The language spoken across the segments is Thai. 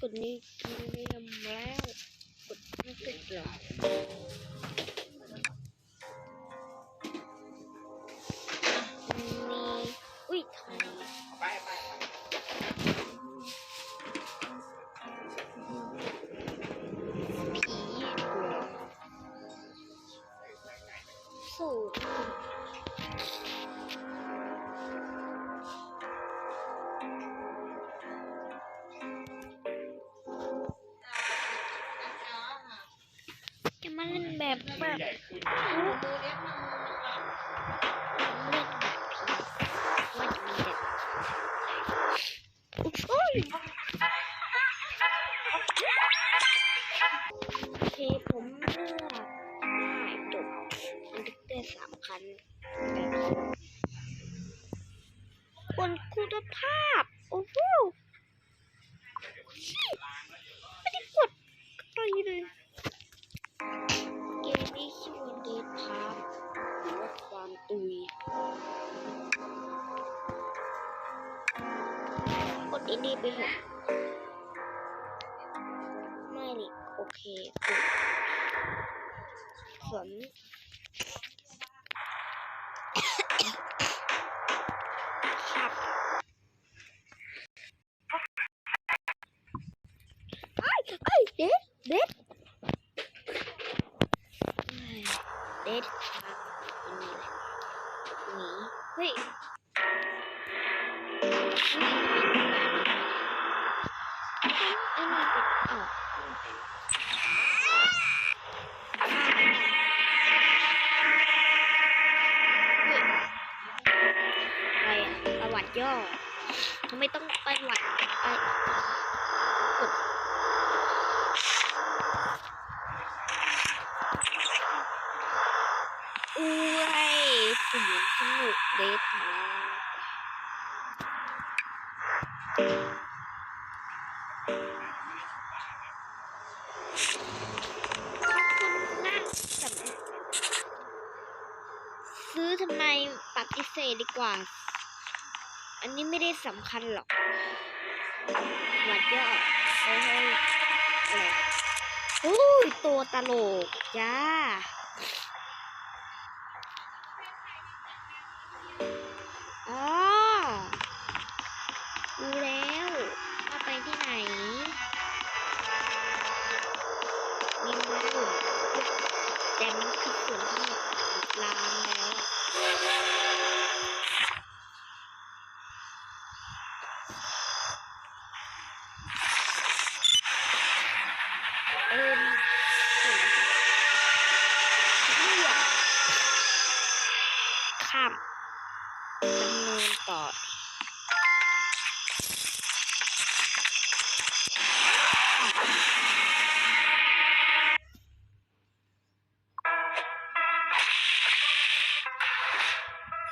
กดนี้กินไม่ทำแล้วกดไม่ติดหรอ डी पे है। ทำไม่ต้องไปหวัดไปกดอุ้ยเสยงสนุกเด็ดมากซื้อทำไมปรับอิเศษดีกว่า อันนี้ไม่ได้สำคัญหรอกหวัดยอดเฮ้ยแอู้ตัวตลกจ้า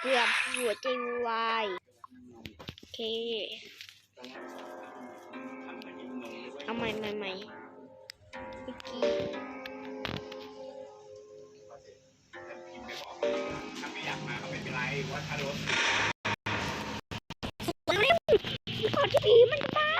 เกือบหัวใจวายโอเคเอาใหม่ใหม่ใหม่เม่อกี้มันเร็วมันกอดที่ผีมันจะตาย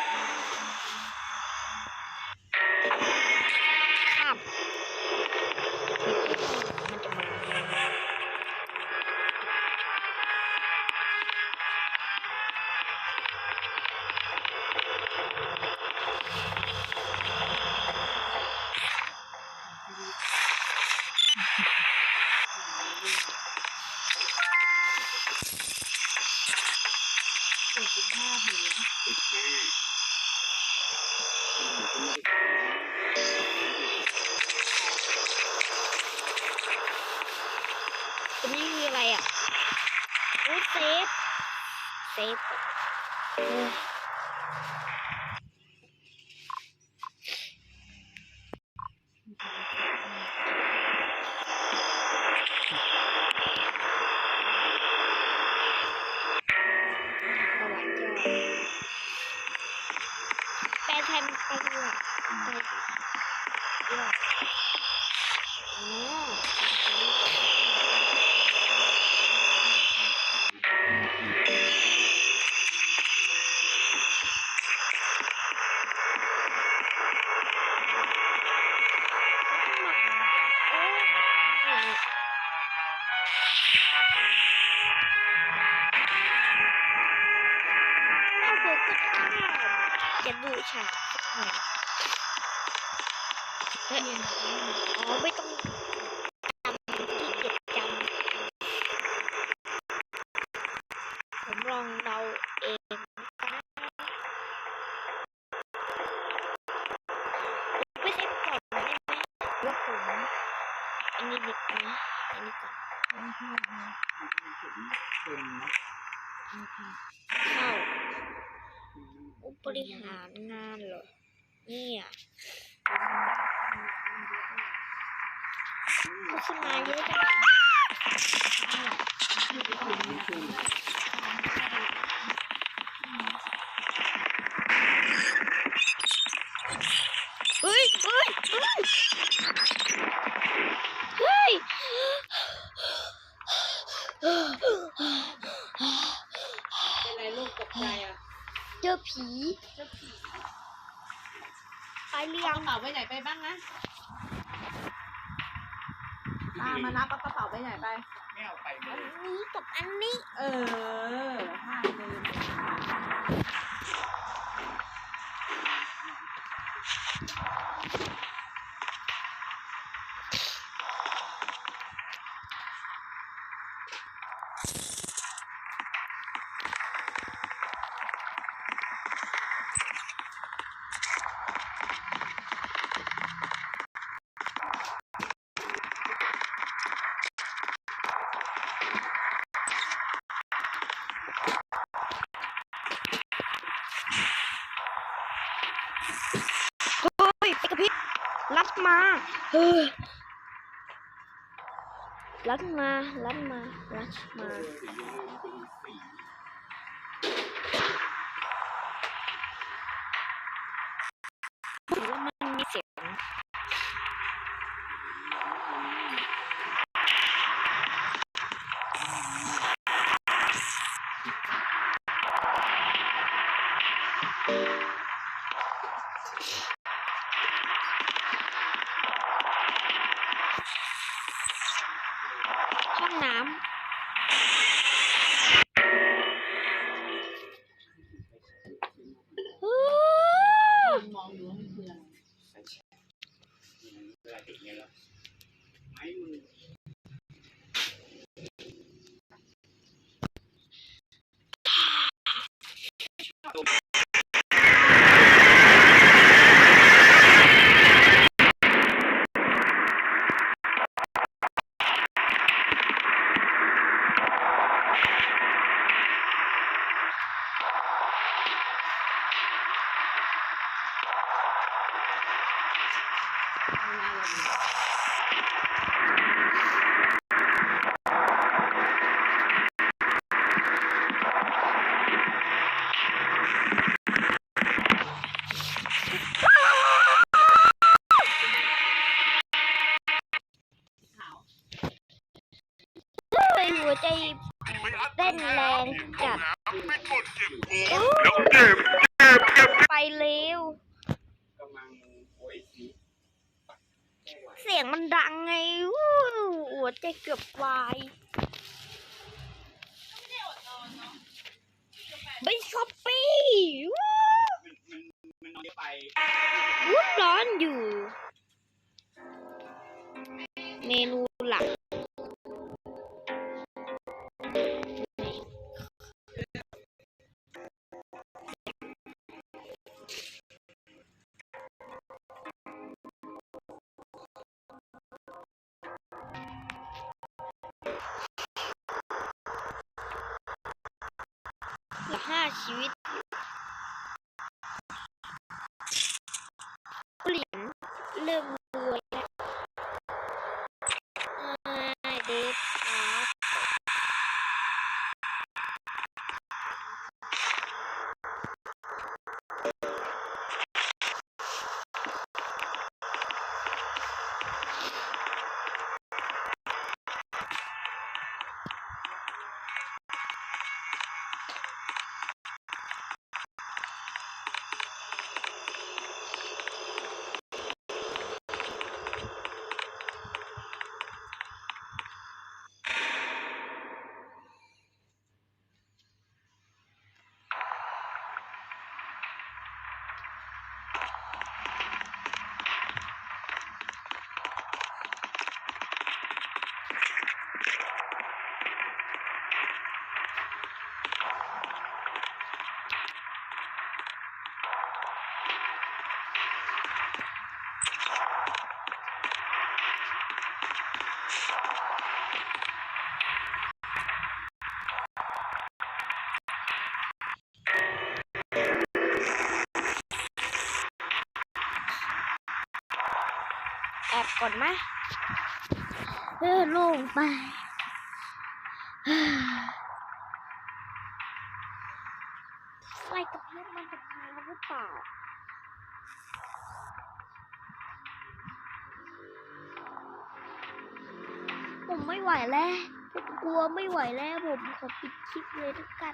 โอ้เซฟเซฟเออประวัติย่อแปลไทยมันประวัติไปย่ออ๋ จะดูฉากสักหน่อยเฮ้ยอ๋อไม่ต้องจำที่เกียจจำผมลองเดาเองผมไม่ใช่ก่อนได้ไหมว่าผมอันนี้ดีกว่าอันนี้ก่อนเป็นนะเข้าอุ บริหารงานเหรอ เนี่ยขึ้นมาเยอะจังเฮ้ยเฮ้ยเฮ้ยเฮ้ย เป็นไรลูกตกใจอะ เจอ ผีไปเรียเอางกระเป๋าไปไหนไปบ้างนะตามานับเอากระเป๋าไปไหนไป ไม่เอาไปเลอันยนี้กับอันนี้ เออห้าลืม รัดมาเออรัดมา รัดมา รัดมา ติดเงี้ยแล้วไม้มือ หัวใจเต้นแรงจัดโอ้ไปเร็วกำลังโอเอซีเสียงมันดังไงหัวใจเกือบวาย ชีวิตเหรียญเริ่มรวยแล้วอ่าเด็กครับ แอ บก่อนไหมเออลงไปไฟกับพริบมันจะพังหรือเปล่าผมไม่ไหวแล้ว ผมกลัวไม่ไหวแล้ว ผมขอปิดคลิปเลยทุกกัน